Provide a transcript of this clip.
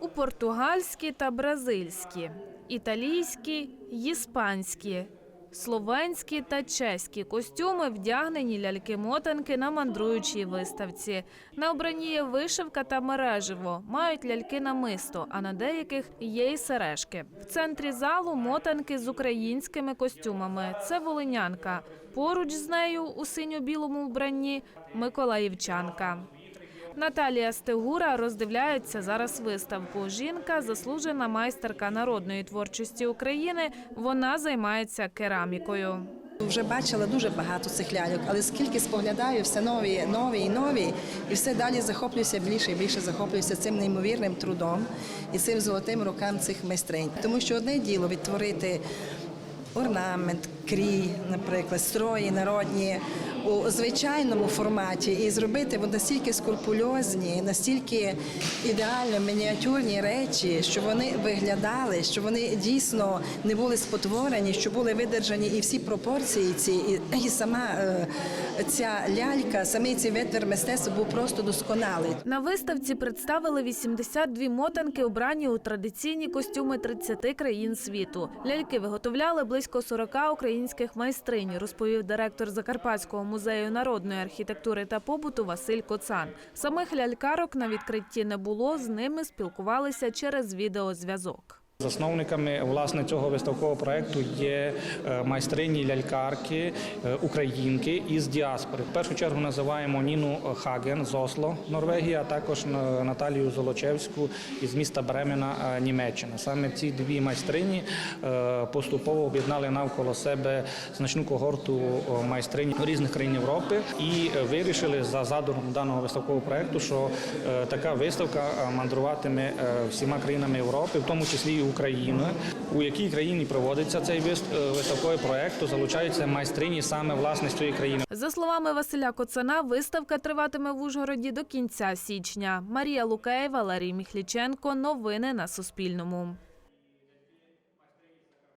у португальські та бразильські, італійські, іспанські, словенські та чеські костюми вдягнені ляльки-мотанки на мандруючій виставці. На обранні є вишивка та мереживо, мають ляльки намисто, а на деяких є й сережки. В центрі залу мотанки з українськими костюмами. Це волинянка. Поруч з нею у синьо-білому вбранні Миколаївчанка. Наталія Стегура роздивляється зараз виставку. Жінка заслужена майстерка народної творчості України. Вона займається керамікою. Вже бачила дуже багато цих ляльок, але скільки споглядаю, все нові, нові і нові, і все далі захоплююся більше і більше захоплююся цим неймовірним трудом і цим золотим рукам цих майстринь. Тому що одне діло відтворити орнамент, крій, наприклад, строї народні у звичайному форматі і зробити настільки скрупульозні, настільки ідеально мініатюрні речі, що вони виглядали, що вони дійсно не були спотворені, що були видержані і всі пропорції ці, і, і сама е, ця лялька, самий цей витвір мистецтва був просто досконалий. На виставці представили 82 мотанки, обрані у традиційні костюми 30 країн світу. Ляльки виготовляли близько 40 українських майстринь, розповів директор Закарпатського музею народної архітектури та побуту Василь Коцан. Самих лялькарок на відкритті не було, з ними спілкувалися через відеозв'язок. Засновниками власне цього виставкового проекту є е, майстрині лялькарки е, українки із діаспори. В першу чергу називаємо Ніну Хаген з Осло, Норвегія, а також Наталію Золочевську із міста Бремена, е, Німеччина. Саме ці дві майстрині поступово об'єднали навколо себе значну когорту майстринь різних країн Європи і вирішили за задумом даного виставкового проекту, що така виставка мандруватиме всіма країнами Європи, в тому числі і Україною. У якій країні проводиться цей е, виставковий проект, залучаються майстрині саме власне з цієї країни. За словами Василя Коцана, виставка триватиме в Ужгороді до кінця січня. Марія Лукеєва, Ларій Міхліченко. Новини на Суспільному.